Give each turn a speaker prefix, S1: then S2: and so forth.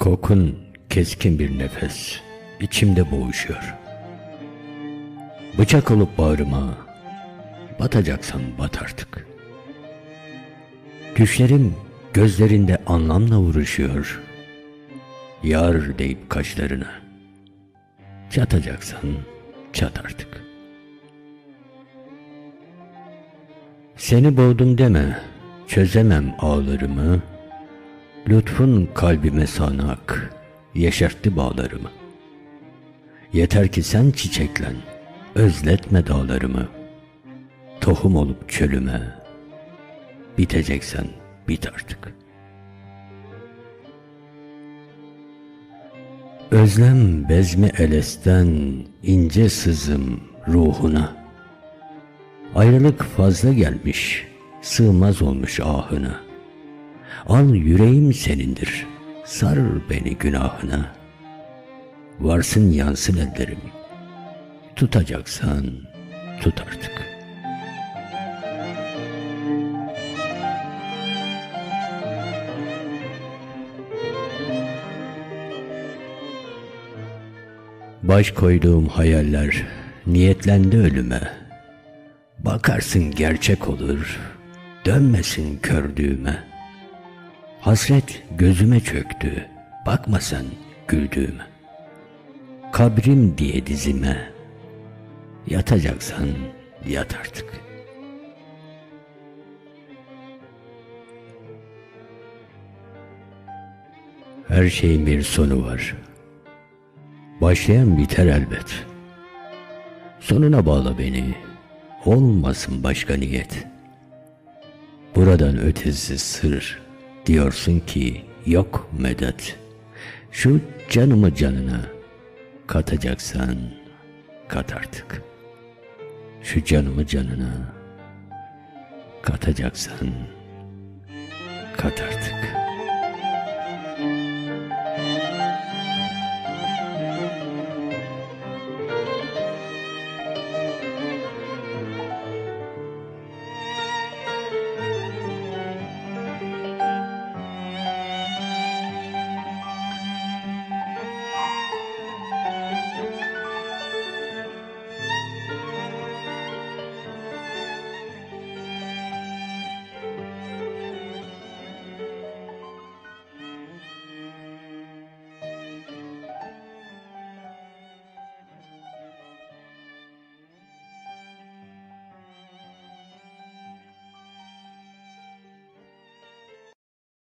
S1: Kokun keskin bir nefes içimde boğuşuyor. Bıçak olup bağrıma batacaksan bat artık. Düşlerim gözlerinde anlamla vuruşuyor. Yar deyip kaşlarına. Çatacaksan çat artık. Seni boğdum deme, çözemem ağlarımı. Lütfun kalbime sanak, yeşertti bağlarımı. Yeter ki sen çiçeklen, özletme dağlarımı. Tohum olup çölüme, biteceksen bit artık. Özlem bezmi elesten ince sızım ruhuna. Ayrılık fazla gelmiş, sığmaz olmuş ahına. Al yüreğim senindir, sar beni günahına. Varsın yansın ellerim, tutacaksan tut artık. Baş koyduğum hayaller niyetlendi ölüme. Bakarsın gerçek olur, dönmesin kördüğüme. Hasret gözüme çöktü, bakma sen güldüğüme. Kabrim diye dizime, yatacaksan yat artık. Her şeyin bir sonu var. Başlayan biter elbet. Sonuna bağla beni, olmasın başka niyet. Buradan ötesi sır, diyorsun ki yok medet. Şu canımı canına katacaksan kat artık. Şu canımı canına katacaksan kat artık.